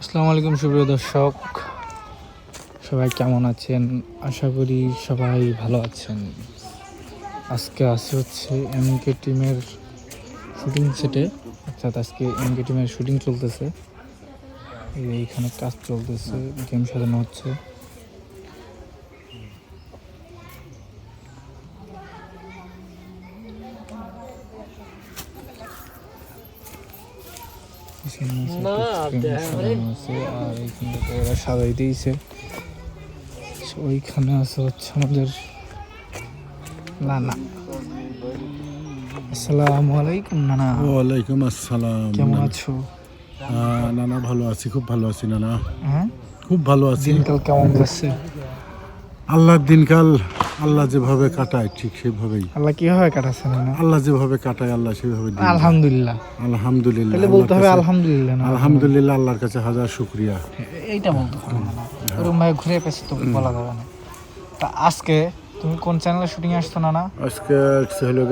আসসালামু আলাইকুম, সুপ্রিয় দর্শক। সবাই কেমন আছেন? আশা করি সবাই ভালো আছেন। আজকে আসে হচ্ছে এমকে টিমের শুটিং সেটে অর্থাৎ আজকে এমকে টিমের শুটিং চলতেছে। এইখানে কাজ চলতেছে গেম সাজানো হচ্ছে এখানে আছে একটা screen সাজানো আছে আর এইখানটাতে ওরা সাজাই দিয়েছে ওইখানে আছে হচ্ছে আমাদের না না আসসালামু আলাইকুম। নানা ওয়ালাইকুম আসসালাম। কেমন আছো? নানা ভালো আছি খুব ভালো আছি নানা। হ্যাঁ? খুব ভালো আছি। দিনকাল কেমন যাচ্ছে? আল্লাহর দিনকাল আল্লাহ যেভাবে কাটায় ঠিক সেভাবেই। আল্লাহ কীভাবে কাটাচ্ছে নানা আল্লাহ যেভাবে কাটায় আল্লাহ সেভাবে দিন। আলহামদুলিল্লাহ। আলহামদুলিল্লাহ তাহলে বলতে হবে আলহামদুলিল্লাহ না? আলহামদুলিল্লাহ আল্লাহর কাছে হাজার শুক্রিয়া। এইটা বলতে হবে ওরকম ভাবে ঘুরে পেছে তো বলা যাবে না। তা আজকে তুমি কোন চ্যানেলে শুটিং আসছো না না আজকে হলো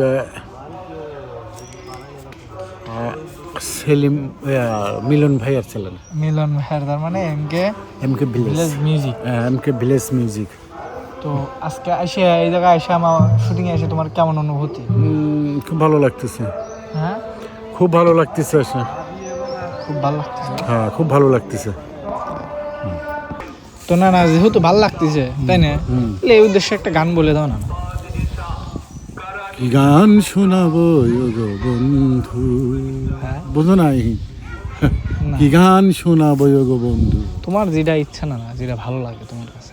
সেলিম মিলন ভাইয়ার চ্যানেল মিলন হেরদার মানে MK M K village. Music M K village music তো আজকে এসে এই জায়গায় এসে আমার শুটিং এসে তোমার কেমন অনুভূতি? খুব ভালো লাগতেছে। হ্যাঁ? খুব ভালো লাগতেছে আসলে। খুব ভালো লাগতেছে? হ্যাঁ খুব ভালো লাগতেছে। তো না না যেহেতু ভালো লাগতেছে তাই না? এই উদ্দেশ্যে একটা গান বলে দাও না। গান শোনাবো গো বন্ধু। হ্যাঁ? বোঝো নাই কি গান শোনাবো গো বন্ধু? তোমার যেটা ইচ্ছা না না যেটা ভালো লাগে তোমার কাছে।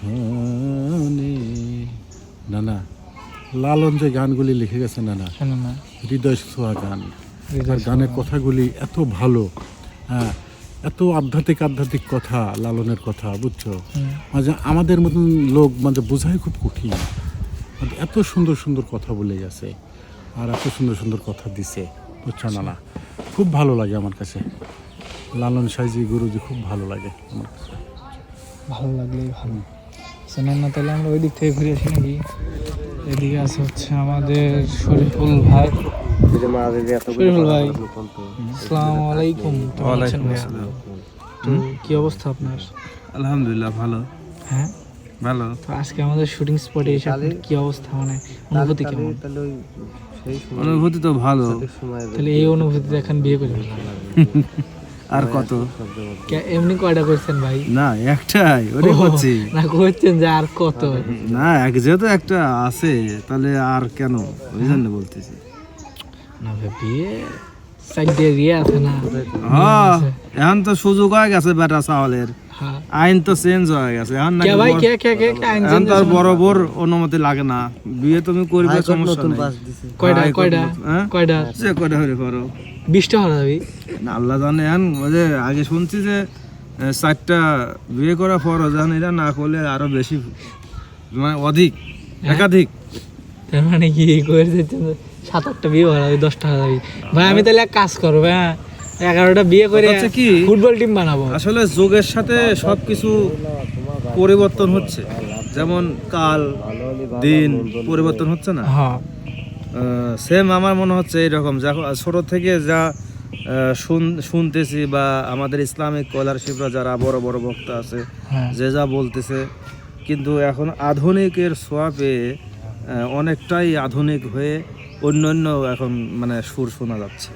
সনে না না লালন যে গানগুলি লিখে গেছে না না শোনো না হৃদয় ছোঁয়া গান। আর গানের কথাগুলি এত ভালো হ্যাঁ এত আধ্যাত্মিক আধ্যাত্মিক কথা লালনের কথা বুঝছ। মাঝে আমাদের মতন লোক মানে বোঝাই খুব কঠিন। এত সুন্দর সুন্দর কথা বলে গেছে আর এত সুন্দর সুন্দর কথা দিছে বুঝছ না না খুব ভালো লাগে আমার কাছে। লালন সাইজি গুরুজি খুব ভালো লাগে আমার কাছে। ভালো লাগলেই ভালো। না তাহলে আমরা ওই দিক থেকে ঘুরে আসি নাকি? এদিকে আছে হচ্ছে আমাদের শরীফুল ভাই। শরীফুল ভাই আসসালামু আলাইকুম। কি অবস্থা আপনার? আলহামদুলিল্লাহ ভালো। হ্যাঁ? ভালো। তো আজকে আমাদের শুটিং স্পটে এসে কি অবস্থা? মানে অনুভূতি কেমন? অনুভূতি তো ভালো। তাহলে এই অনুভূতি এখন বিয়ে করে। আর কত? এমনি কয়টা করছেন ভাই? না একটাই ওরে করছি না করছেন যে আর কত? না এক যেহেতু একটা আছে তাহলে আর কেন? ওই জন্য বলতেছি। না ভাই বিয়ে হ্যাঁ এখন তো সুযোগ হয়ে গেছে বেটা চাওয়ালের হ্যাঁ। আইন তো চেঞ্জ গেছে। এখন নাকি কে ভাই বড়- কে কে কে কে আইন এখন তো আর change বড় বড় অনুমতি লাগে না। বিয়ে তুমি করবে সমস্যা নেই। কয়টা কয়টা? কয়টা? যে কয়টা হলে পারো বিশটা হওয়া আল্লাহ জানে এখন যে আগে শুনছি যে চারটা বিয়ে করা ফরজ এখন এটা না করলে আরও বেশি মানে অধিক একাধিক। তার মানে কি করে দিচ্ছেন যে সাত আটটা বিয়ে যাবে দশটা যাবে ভাই আমি তাহলে এক কাজ করব হ্যাঁ? এগারোটা বিয়ে করে কি? ফুটবল টিম বানাবো। আসলে যুগের সাথে সবকিছু পরিবর্তন হচ্ছে। যেমন কাল দিন পরিবর্তন হচ্ছে না? হ্যাঁ। সেম আমার মনে হচ্ছে এইরকম। যখন ছোট থেকে যা শুন- শুনতেছি বা আমাদের ইসলামিক স্কলারশিপরা যারা বড় বড় বক্তা আছে হ্যাঁ। যে যা বলতেছে কিন্তু এখন আধুনিকের ছোঁয়া পেয়ে অনেকটাই আধুনিক হয়ে অন্যান্য এখন মানে সুর শোনা যাচ্ছে।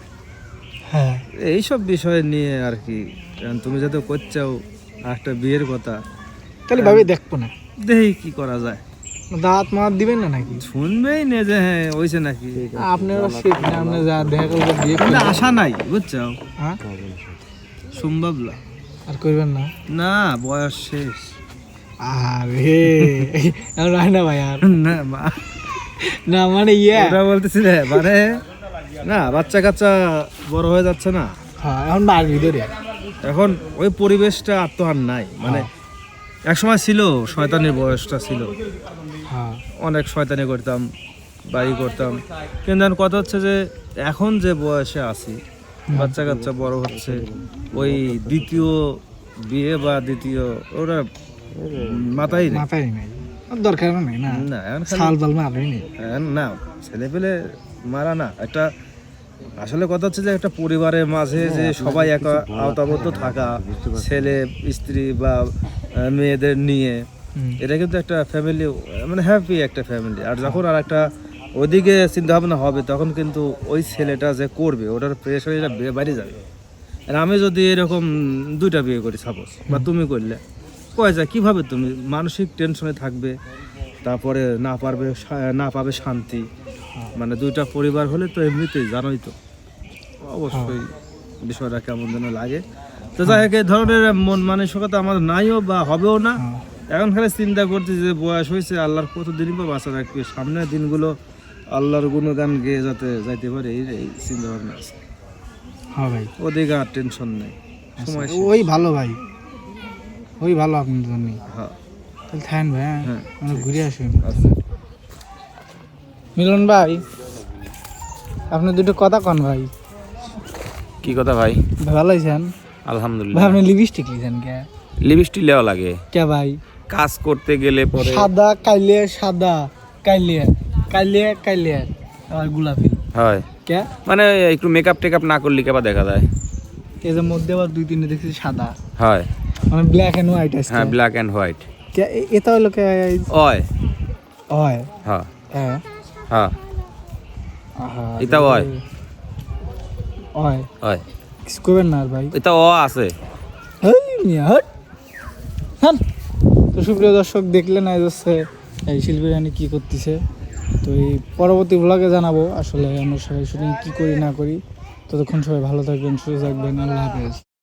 হ্যাঁ। এইসব বিষয় নিয়ে আর কি কারণ তুমি যাতে করছাও একটা বিয়ের কথা তাহলে ভাবি দেখব না। দেখি কি করা যায়। দাঁত মাত দিবেন না নাকি? শুনবেই নে যে হ্যাঁ ওইছে নাকি। আপনারা না আপনি যা দেখা করব বিয়ে আশা নাই বুঝছ হ্যাঁ? সম্ভব না। আর করবেন না? না বয়স শেষ। আরে হয় না ভাই আর। না বা- না মানে ইয়ে। ওটা মানে না বাচ্চা কাচ্চা বড় হয়ে যাচ্ছে না। হ্যাঁ এখন মার ভিতরে এখন ওই পরিবেশটা আর তো আর নাই মানে এক সময় ছিল শয়তানের বয়সটা ছিল। হ্যাঁ। অনেক শয়তানি করতাম বাড়ি করতাম। কিন্তু এখন কথা হচ্ছে যে এখন যে বয়সে আছি বাচ্চা কাচ্চা বড় হচ্ছে ওই দ্বিতীয় বিয়ে বা দ্বিতীয় ওরা মাথায় মাথায় নেই। দরকার নেই না। না সাল বাল মারবই না ছেলে পেলে মারা না। একটা আসলে কথা হচ্ছে যে একটা পরিবারের মাঝে যে সবাই একা আওতাবদ্ধ থাকা ছেলে স্ত্রী বা মেয়েদের নিয়ে এটা কিন্তু একটা ফ্যামিলি মানে হ্যাপি একটা ফ্যামিলি আর যখন আর একটা ওইদিকে চিন্তা ভাবনা হবে তখন কিন্তু ওই ছেলেটা যে করবে ওটার প্রেশার এটা বে- বেড়ে যাবে। আর আমি যদি এরকম দুইটা বিয়ে করি সাপোজ বা তুমি করলে কয় যায়? কীভাবে তুমি মানসিক টেনশনে থাকবে তারপরে না পারবে না পাবে শান্তি? মানে দুইটা পরিবার হলে তো এমনিতেই জানোই তো। অবশ্যই বিষয়টা কেমন যেন লাগে। তো যাই হোক এই ধরনের মন মানসিকতা আমার নাইও বা হবেও না। হ্যাঁ। এখন খালি চিন্তা করছি যে বয়স হয়েছে আল্লাহর কতদিনই বা বাঁচা রাখবে? সামনের দিনগুলো আল্লাহর গুণগান গেয়ে যাতে যাইতে পারে এই এই চিন্তা ভাবনা আছে। হ্যাঁ ভাই। ওদিকে আর টেনশন নেই। সময় ওই ভালো ভাই। ওই ভালো আপনার জন্য। হ্যাঁ। তাহলে থাকেন ভাই হ্যাঁ। হ্যাঁ, আমরা ঘুরে আচ্ছা। মিলন ভাই আপনি দুটো কথা কন ভাই। কি কথা ভাই? ভালো আছেন? ভাই আলহামদুলিল্লাহ আপনি লিপস্টিক কে? লিপস্টিক লেওয়া লাগে। কে ভাই? কাজ করতে গেলে পরে সাদা কাইলে সাদা কাইলে কাইলে কাইলে আর গোলাপি। হয়। কে? মানে একটু মেকআপ টেকআপ না করলে কেবা দেখা যায়? এই যে মধ্যে আবার দুই তিনটে দেখছি সাদা। হয়। মানে ব্ল্যাক এন্ড হোয়াইট আছে। হ্যাঁ ব্ল্যাক অ্যান্ড হোয়াইট এটা হলো কে অয় হয়। হ্যাঁ। হ্যাঁ। হ্যাঁ এটা হয় হয় হয় কিছু করবেন না ভাই। এটা অ আছে। হান। তো সুপ্রিয় দর্শক দেখলেন আজ হচ্ছে এই শিল্পী রানী কী করতেছে। তো এই পরবর্তী ব্লগে জানাব আসলে আমরা সবাই শুটিং কী করি না করি। ততক্ষণ সবাই ভালো থাকবেন সুস্থ থাকবেন। আল্লাহ হাফেজ।